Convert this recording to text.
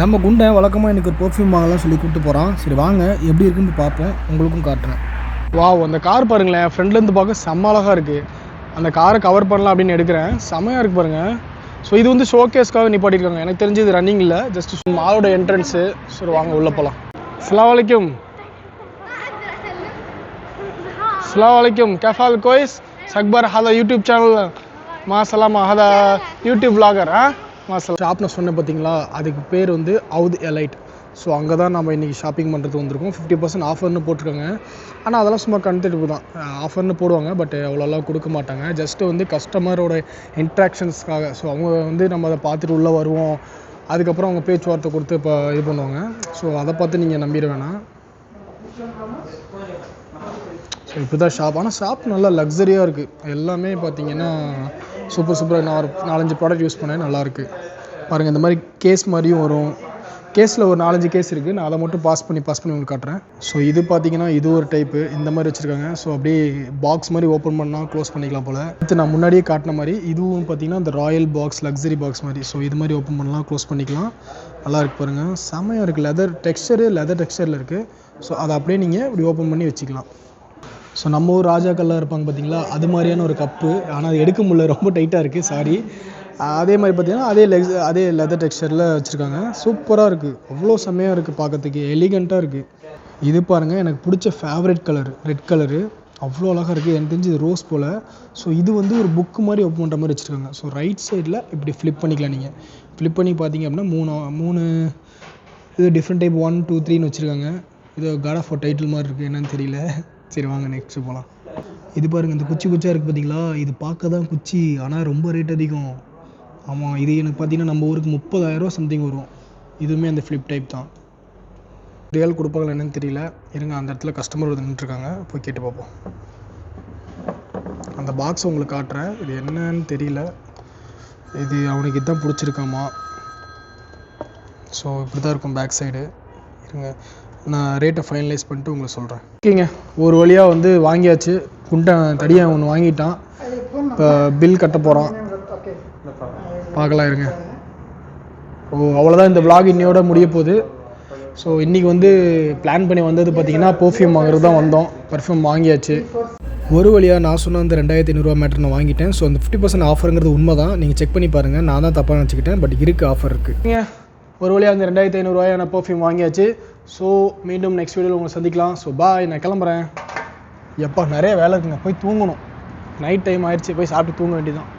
நம்ம குண்டை வழக்கமாக எனக்கு ஒரு பர்ஃப்யூம் வாங்கலாம் சொல்லி கூப்பிட்டு போகிறான் சரி வாங்க. எப்படி இருக்குன்னு பார்ப்போம். உங்களுக்கும் காட்டுறேன். வாவ் அந்த கார் பாருங்களேன். ஃப்ரண்ட்லேருந்து பார்க்க செம்ம அழகாக இருக்குது அந்த காரை கவர் பண்ணலாம் அப்படின்னு எடுக்கிறேன். செம்மையாக இருக்குது பாருங்கள் ஸோ இது வந்து ஷோகேஸ்க்காக நிப்பாட்டியிருக்காங்க. எனக்கு தெரிஞ்சு இது ரன்னிங் இல்லை. ஜஸ்ட் மாலோட என்ட்ரன்ஸு சரி வாங்க உள்ளே போகலாம் அஸ்லாம் வலைக்கும் அஸ்லாம் வலைக்கும் கேஃபால் கோய்ஸ் சக்பர் ஹதா யூடியூப் சேனல் மா சலாமா ஹதா யூடியூப் vlogger ஆ மா ஷாப்னு சொன்னேன் பார்த்தீங்களா அதுக்கு பேர் வந்து அவுத் எலைட் ஸோ அங்கே தான் நம்ம இன்றைக்கி ஷாப்பிங் பண்ணுறது வந்திருக்கோம் ஃபிஃப்டி பர்சன்ட் ஆஃபர்னு போட்டிருக்காங்க. ஆனால் அதெல்லாம் சும்மா கண்டுட்டு தான். ஆஃபர்னு போடுவாங்க பட் அவ்வளோலாம் கொடுக்க மாட்டாங்க. ஜஸ்ட்டு வந்து கஸ்டமரோட இன்ட்ராக்ஷன்ஸ்க்காக ஸோ அவங்க வந்து நம்ம அதை பார்த்துட்டு உள்ளே வருவோம். அதுக்கப்புறம் அவங்க பேச்சுவார்த்தை கொடுத்து இப்போ இது பண்ணுவாங்க. ஸோ அதை பார்த்து நீங்கள் நம்பிட வேணாம். ஸோ இப்போ தான் ஷாப் ஆனால் ஷாப் நல்லா லக்ஸரியாக இருக்குது எல்லாமே பார்த்தீங்கன்னா சூப்பர் சூப்பராக நான் ஒரு நாலஞ்சு ப்ராடக்ட் யூஸ் பண்ணேன். நல்லாயிருக்கு பாருங்கள் இந்த மாதிரி கேஸ் மாதிரியும் வரும். கேஸில் ஒரு நாலஞ்சு கேஸ் இருக்குது நான் அதை மட்டும் பாஸ் பண்ணி பாஸ் பண்ணி உங்களுக்கு காட்டுறேன். ஸோ இது பார்த்தீங்கன்னா இது ஒரு டைப்பு இந்த மாதிரி வச்சுருக்காங்க. ஸோ அப்படியே பாக்ஸ் மாதிரி ஓப்பன் பண்ணால் க்ளோஸ் பண்ணிக்கலாம் போல். அடுத்து நான் முன்னாடியே காட்டின மாதிரி இதுவும் பார்த்தீங்கன்னா இந்த ராயல் பாக்ஸ் லக்ஸரி பாக்ஸ் மாதிரி. ஸோ இது மாதிரி ஓப்பன் பண்ணலாம் க்ளோஸ் பண்ணிக்கலாம். நல்லா இருக்கு பாருங்கள் செமையாக இருக்குது லெதர் டெக்ஸ்டரு லெதர் டெக்ஸ்டரில் இருக்குது ஸோ அதை அப்படியே நீங்கள் இப்படி ஓப்பன் பண்ணி வச்சுக்கலாம். ஸோ நம்ம ஊர் ராஜாக்கள்லாம் இருப்பாங்க பார்த்தீங்களா? அது மாதிரியான ஒரு கப்பு ஆனால் அது எடுக்க முடியல ரொம்ப டைட்டாக இருக்குது சாரி அதே மாதிரி பார்த்தீங்கன்னா அதே லெக்ஸ் அதே லெதர் டெக்ஸ்டரில் வச்சுருக்காங்க. சூப்பராக இருக்குது அவ்வளோ செம்மையாக இருக்குது பார்க்கறதுக்கு. எலிகண்ட்டாக இருக்குது இது பாருங்கள் எனக்கு பிடிச்ச ஃபேவரட் கலர் ரெட் கலரு அவ்வளோ அழகாக இருக்குது எனக்கு தெரிஞ்சு இது ரோஸ் போல். ஸோ இது வந்து ஒரு புக்கு மாதிரி ஓப்பன் பண்ணுற மாதிரி வச்சுருக்காங்க. ஸோ ரைட் சைடில் இப்படி ஃப்ளிப் பண்ணிக்கலாம் நீங்கள் ஃப்ளிப் பண்ணி பார்த்தீங்க அப்படின்னா மூணு மூணு இது டிஃப்ரெண்ட் டைப் ஒன் டூ த்ரீன்னு வச்சுருக்காங்க. இது காட் ஆஃப் டைட்டில் மாதிரி இருக்குது என்னன்னு தெரியல. சரி வாங்க நெக்ஸ்ட்டு போகலாம் இது பாருங்கள் இந்த குச்சி குச்சியாக இருக்குது பார்த்தீங்களா இது பார்க்க தான் குச்சி ஆனால் ரொம்ப ரேட் அதிகம். ஆமாம் இது எனக்கு பார்த்தீங்கன்னா நம்ம ஊருக்கு முப்பதாயிரரூவா சம்திங் வரும். இதுவுமே அந்த ஃப்ளிப் டைப் தான். ரியல் கொடுப்பாங்களா என்னன்னு தெரியல. இருங்க அந்த இடத்துல கஸ்டமர் வந்து நின்றுருக்காங்க போய் கேட்டு பார்ப்போம். அந்த பாக்ஸ் உங்களுக்கு காட்டுறேன். இது என்னன்னு தெரியல. இது அவனுக்கு இதுதான் பிடிச்சிருக்காமா. ஸோ இப்படி தான் இருக்கும் பேக் சைடு இருங்க நான் ரேட்டை ஃபைனலைஸ் பண்ணிட்டு உங்களுக்கு சொல்கிறேன் ஓகேங்க. ஒரு வழியாக வந்து வாங்கியாச்சு. குண்டை தடியாக ஒன்று வாங்கிட்டான். இப்போ பில் கட்ட போகிறான் பார்க்கலாம் இருங்க. ஓ அவ்வளோதான் இந்த vlog இன்னையோட முடிய போகுது. ஸோ இன்றைக்கி வந்து பிளான் பண்ணி வந்தது பார்த்தீங்கன்னா பர்ஃப்யூம் வாங்குறது தான் வந்தோம். பர்ஃப்யூம் வாங்கியாச்சு. ஒரு வழியாக நான் சொன்ன அந்த ரெண்டாயிரத்தி ஐநூறுரூவா மேட்டர் நான் வாங்கிட்டேன். ஸோ அந்த ஃபிஃப்டி பர்சன்ட் ஆஃபருங்கிறது உண்மை தான் நீங்கள் செக் பண்ணி பாருங்கள் நான் தான் தப்பாக நினச்சிக்கிட்டேன். பட் இருக்குது ஆஃபர் இருக்குது ஒரு வழியாக அந்த ரெண்டாயிரத்தி ஐநூறுரூவாயான பர்ஃப்யூம் வாங்கியாச்சு. ஸோ மீண்டும் நெக்ஸ்ட் வீடியோவில் உங்களை சந்திக்கலாம். ஸோ பாய் நான் கிளம்புறேன். எப்போ நிறைய வேலை இருக்குங்க. போய் தூங்கணும். நைட் டைம் ஆயிடுச்சு. போய் சாப்பிட்டு தூங்க வேண்டியதான்